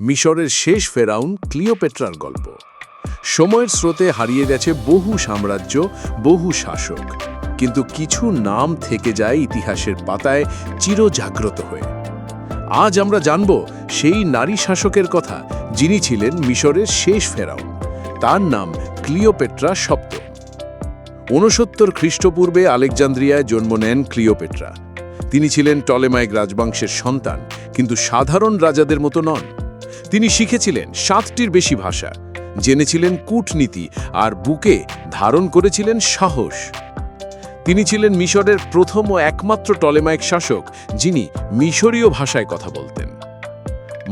মিশরের শেষ ফেরাউন ক্লিওপেট্রার গল্প। সময়ের স্রোতে হারিয়ে গেছে বহু সাম্রাজ্য, বহু শাসক। কিন্তু কিছু নাম থেকে যায় ইতিহাসের পাতায় চিরজাগ্রত হয়ে। আজ আমরা জানব সেই নারী শাসকের কথা, যিনি ছিলেন মিশরের শেষ ফেরাউন। তার নাম ক্লিওপেট্রা সপ্ত। ঊনসত্তর খ্রিস্টপূর্বে আলেকজান্দ্রিয়ায় জন্ম নেন ক্লিওপেট্রা। তিনি ছিলেন টলেমাইক রাজবংশের সন্তান, কিন্তু সাধারণ রাজাদের মতো নন। তিনি শিখেছিলেন সাতটির বেশি ভাষা, জেনেছিলেন কূটনীতি আর বুকে ধারণ করেছিলেন সাহস। তিনি ছিলেন মিশরের প্রথম ও একমাত্র টলেমাইক শাসক, যিনি মিশরীয় ভাষায় কথা বলতেন।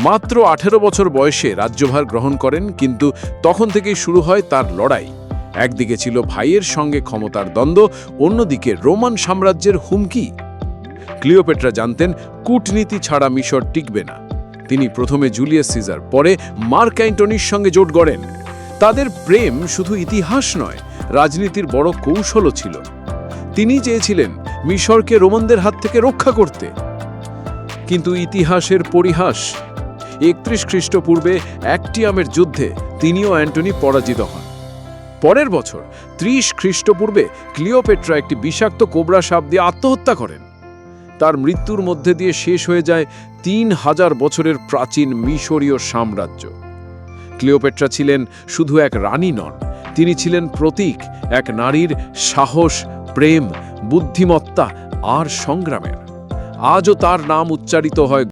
মাত্র আঠেরো বছর বয়সে রাজ্যভার গ্রহণ করেন, কিন্তু তখন থেকেই শুরু হয় তার লড়াই। একদিকে ছিল ভাইয়ের সঙ্গে ক্ষমতার দ্বন্দ্ব, অন্যদিকে রোমান সাম্রাজ্যের হুমকি। ক্লিওপেট্রা জানতেন, কূটনীতি ছাড়া মিশর টিকবে না। তিনি প্রথমে জুলিয়াস সিজার, পরে মার্ক অ্যান্টনির সঙ্গে জোট গড়েন। তাদের প্রেম শুধু ইতিহাস নয়, রাজনীতির বড় কৌশলও ছিল। তিনি চেয়েছিলেন মিশরকে রোমানদের হাত থেকে রক্ষা করতে। কিন্তু ইতিহাসের পরিহাস, একত্রিশ খ্রিস্টপূর্বে অ্যাক্টিয়ামের যুদ্ধে তিনিও অ্যান্টনি পরাজিত হন। পরের বছর ত্রিশ খ্রিস্টপূর্বে ক্লিওপেট্রা একটি বিষাক্ত কোবরা সাপ দিয়ে আত্মহত্যা করেন। তার মৃত্যুর মধ্যে দিয়ে শেষ হয়ে যায় তিন হাজার বছরের প্রাচীন মিশরীয় সাম্রাজ্য। ক্লিওপেট্রা ছিলেন শুধু এক রানী নন, তিনি ছিলেন প্রতীক, এক নারীর সাহস, প্রেম, বুদ্ধিমত্তা আর সংগ্রামের। আজও তার নাম উচ্চারিত হয়